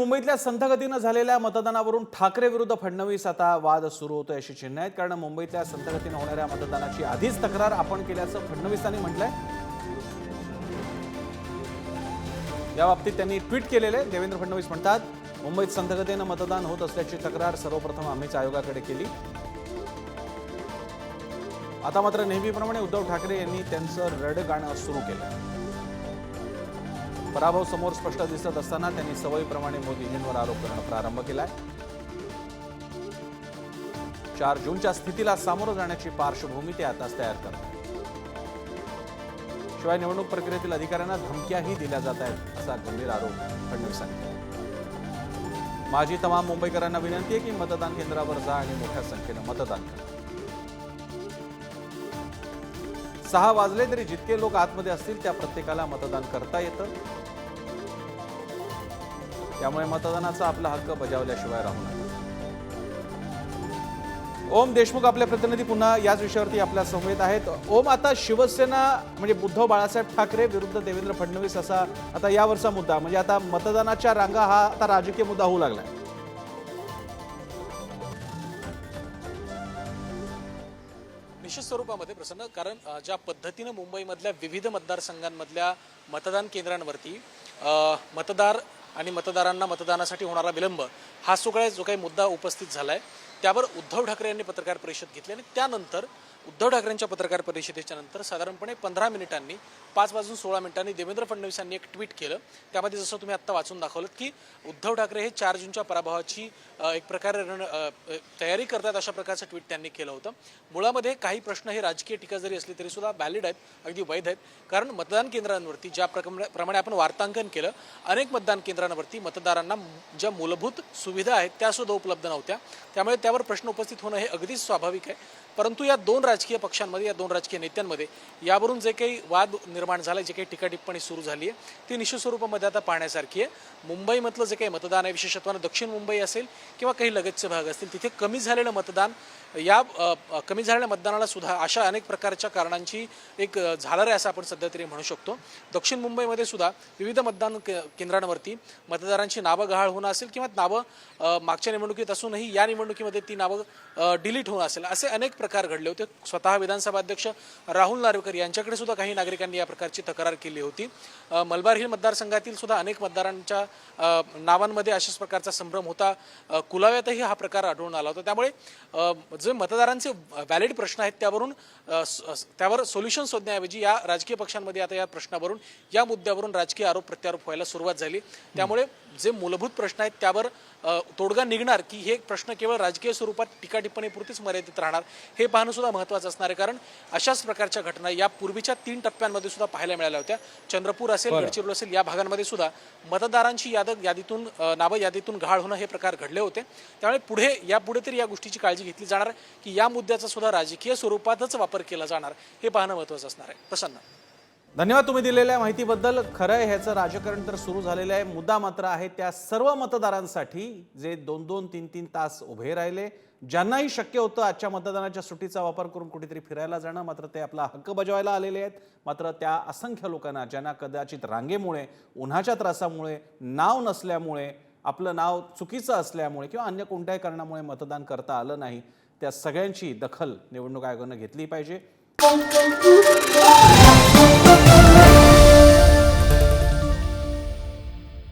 मुंबईतल्या संथगतीनं झालेल्या मतदानावरून ठाकरे विरुद्ध फडणवीस आता वाद सुरू होतोय अशी चिन्ह आहेत. कारण मुंबईतल्या संतगतीनं होणाऱ्या मतदानाची आधीच तक्रार आपण केल्याचं फडणवीसांनी म्हटलंय. या बाबतीत त्यांनी ट्विट केलेले देवेंद्र फडणवीस म्हणतात मुंबईत संतगतीनं मतदान होत असल्याची तक्रार सर्वप्रथम आम्हीच आयोगाकडे केली. आता मात्र नेहमीप्रमाणे उद्धव ठाकरे यांनी त्यांचं रड गाणं सुरू केलं. पराभव समोर स्पष्ट दिसत असताना त्यांनी सवयीप्रमाणे मोदीजींवर आरोप करणं प्रारंभ केलाय. चार जूनच्या स्थितीला सामोरं जाण्याची पार्श्वभूमी ते आताच तयार करतात शिवाय निवडणूक प्रक्रियेतील अधिकाऱ्यांना धमक्याही दिल्या जात आहेत असा गंभीर आरोप फडणवीसांनी केला. माझी तमाम मुंबईकरांना विनंती आहे की मतदान केंद्रावर जा आणि मोठ्या संख्येनं मतदान करा. सहा वाजले तरी जितके लोक आतमध्ये असतील त्या प्रत्येकाला मतदान करता येतं. त्यामुळे मतदानाचा आपला हक्क बजावल्याशिवाय राहू नये. ओम देशमुख आपले प्रतिनिधी पुन्हा याच विषयावरती आपल्या समवेत आहेत. ओम आता शिवसेना म्हणजे उद्धव बाळासाहेब ठाकरे विरुद्ध देवेंद्र फडणवीस असा आता यावरचा मुद्दा. म्हणजे आता मतदानाच्या रांगा हा आता राजकीय मुद्दा होऊ लागलाय. निश्चित स्वरूपामध्ये प्रसन्न कारण ज्या पद्धतीनं मुंबईमधल्या विविध मतदारसंघांमधल्या मतदान केंद्रांवरती मतदार आणि मतदारांना मतदानासाठी होणारा विलंब हा सगळा जो काही मुद्दा उपस्थित झाला आहे त्यावर उद्धव ठाकरे यांनी पत्रकार परिषद घेतली आणि त्यानंतर उद्धव ठाकरेंच्या पत्रकार परिषदेच्या नंतर साधारणपणे पंधरा मिनिटांनी पाच वाजून सोळा मिनिटांनी देवेंद्र फडणवीसांनी एक ट्विट केलं. त्यामध्ये जसं तुम्ही आत्ता वाचून दाखवलं की उद्धव ठाकरे हे चार जूनच्या पराभवाची एक प्रकारे रण तयारी करतात अशा प्रकारचं ट्विट त्यांनी केलं होतं. मुळामध्ये काही प्रश्न हे राजकीय टीका जरी असली तरी सुद्धा व्हॅलिड आहेत अगदी वैध आहेत. कारण मतदान केंद्रांवरती ज्या प्रमाणे आपण वार्तांकन केलं अनेक मतदान केंद्रांवरती मतदारांना ज्या मूलभूत सुविधा आहेत त्यासुद्धा उपलब्ध नव्हत्या. त्यामुळे त्यावर प्रश्न उपस्थित होणं हे अगदीच स्वाभाविक आहे. परंतु या दोन राजकीय पक्षांमध्ये या दोन राजकीय नेत्यांमध्ये यावरून जे काही वाद निर्माण झाला जे काही टीकाटिप्पणी सुरू झाली आहे ती निश्चित स्वरूपामध्ये आता पाहण्यासारखी आहे. मुंबईमधलं जे काही मतदान आहे विशेषत्वानं दक्षिण मुंबई असेल किंवा काही लगतचे भाग असतील तिथे कमी झालेलं मतदान या कमी झालेल्या मतदानाला सुद्धा अशा अनेक प्रकारच्या कारणांची एक झालर आहे असं आपण सध्या तरी म्हणू शकतो. दक्षिण मुंबईमध्ये सुद्धा विविध मतदान के- केंद्रांवरती मतदारांची नावं गहाळ होणं असेल किंवा नावं मागच्या निवडणुकीत असूनही या निवडणुकीमध्ये ती नावं डिलीट होणं असेल असे अनेक प्रकार घडले होते. स्वतः विधानसभा अध्यक्ष राहुल नार्वेकर यांच्याकडे सुद्धा काही नागरिकांनी या प्रकारची तक्रार केली होती. मलबार हिल मतदारसंघातील सुद्धा अनेक मतदारांच्या नावांमध्ये अशाच प्रकारचा संभ्रम होता. कुलाव्यातही हा प्रकार आढळून आला होता. त्यामुळे जे मतदारांचे व्हॅलिड प्रश्न आहेत त्यावरून त्यावर सोल्युशन शोधण्याऐवजी या राजकीय पक्षांमध्ये आता या प्रश्नावरून या मुद्द्यावरून राजकीय आरोप प्रत्यारोप व्हायला सुरुवात झाली. त्यामुळे जे मूलभूत प्रश्न आहेत त्यावर तोडगा निघणार की हे प्रश्न केवळ राजकीय स्वरूपात टीका टिप्पणीपुरतीच मर्यादित राहणार हे पाहणं सुद्धा महत्त्वाचं असणार आहे. कारण अशाच प्रकारच्या घटना या पूर्वीच्या तीन टप्प्यांमध्ये सुद्धा पाहायला मिळाल्या होत्या. चंद्रपूर असेल गडचिरोली असेल या भागांमध्ये सुद्धा मतदारांची याद यादीतून नावं यादीतून गहाळ होणं हे प्रकार घडले होते. त्यामुळे पुढे यापुढे तरी या गोष्टीची काळजी घेतली जाणार की या मुद्द्याचा सुद्धा राजकीय स्वरूपातच वापर केला जाणार हे पाहणं महत्त्वाचं असणार आहे. प्रसन्न. धन्यवाद तुम्ही दिलेल्या माहितीबद्दल. खरं आहे ह्याचं राजकारण तर सुरू झालेलं आहे. मुद्दा मात्र आहे त्या सर्व मतदारांसाठी जे दोन दोन तीन तीन तास उभे राहिले. ज्यांनाही शक्य होतं आजच्या मतदानाच्या सुट्टीचा वापर करून कुठेतरी फिरायला जाणं. मात्र ते आपला हक्क बजावायला आलेले आहेत. मात्र त्या असंख्य लोकांना ज्यांना कदाचित रांगेमुळे उन्हाच्या त्रासामुळे नाव नसल्यामुळे आपलं नाव चुकीचं असल्यामुळे किंवा अन्य कोणत्याही कारणामुळे मतदान करता आलं नाही त्या सगळ्यांची दखल निवडणूक आयोगानं घेतली पाहिजे.